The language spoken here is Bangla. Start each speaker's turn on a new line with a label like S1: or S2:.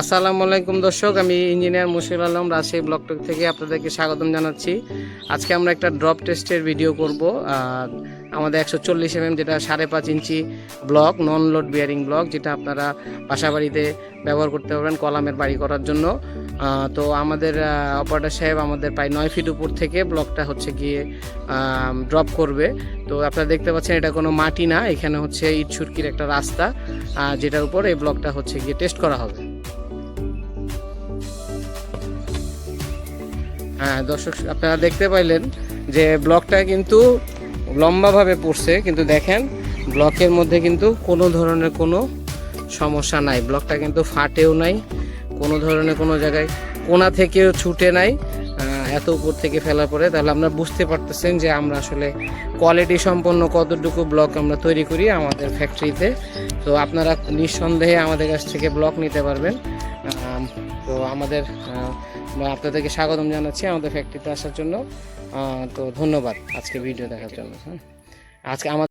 S1: আসসালামু আলাইকুম দর্শক, আমি engineer Mushir Alam, Rajshahi block talk থেকে আপনাদেরকে স্বাগতম জানাচ্ছি। আজকে আমরা একটা ড্রপ টেস্টের ভিডিও করব আমাদের একশো চল্লিশ এমএম যেটা সাড়ে পাঁচ inch block non load bearing block যেটা আপনারা বাসা বাড়িতে ব্যবহার করতে পারবেন কলামের বাড়ি করার জন্য। তো আমাদের অপারেটর সাহেব আমাদের প্রায় নয় ফিট উপর থেকে ব্লকটা হচ্ছে গিয়ে ড্রপ করবে। তো আপনারা দেখতে পাচ্ছেন এটা কোনো মাটি না, এখানে হচ্ছে ইট সুরকির একটা রাস্তা যেটার উপর এই ব্লকটা হচ্ছে গিয়ে টেস্ট করা হবে। হ্যাঁ দর্শক, আপনারা দেখতে পাইলেন যে ব্লকটা কিন্তু লম্বাভাবে পড়ছে, কিন্তু দেখেন ব্লকের মধ্যে কিন্তু কোনো ধরনের কোনো সমস্যা নাই। ব্লকটা কিন্তু ফাটেও নাই, কোনো ধরনের কোনো জায়গায় কোনা থেকেও ছুটে নাই এত উপর থেকে ফেলার পরে। তাহলে আপনারা বুঝতে পারতেছেন যে আমরা আসলে কোয়ালিটি সম্পন্ন কতটুকু ব্লক আমরা তৈরি করি আমাদের ফ্যাক্টরিতে তো। আপনারা নিঃসন্দেহে আমাদের কাছ থেকে ব্লক নিতে পারবেন। তো আমাদের আপনাদেরকে স্বাগতম জানাচ্ছি আমাদের ফ্যাক্টরিতে আসার জন্য। তো ধন্যবাদ আজকে ভিডিও দেখার জন্য। হ্যাঁ আজকে আমার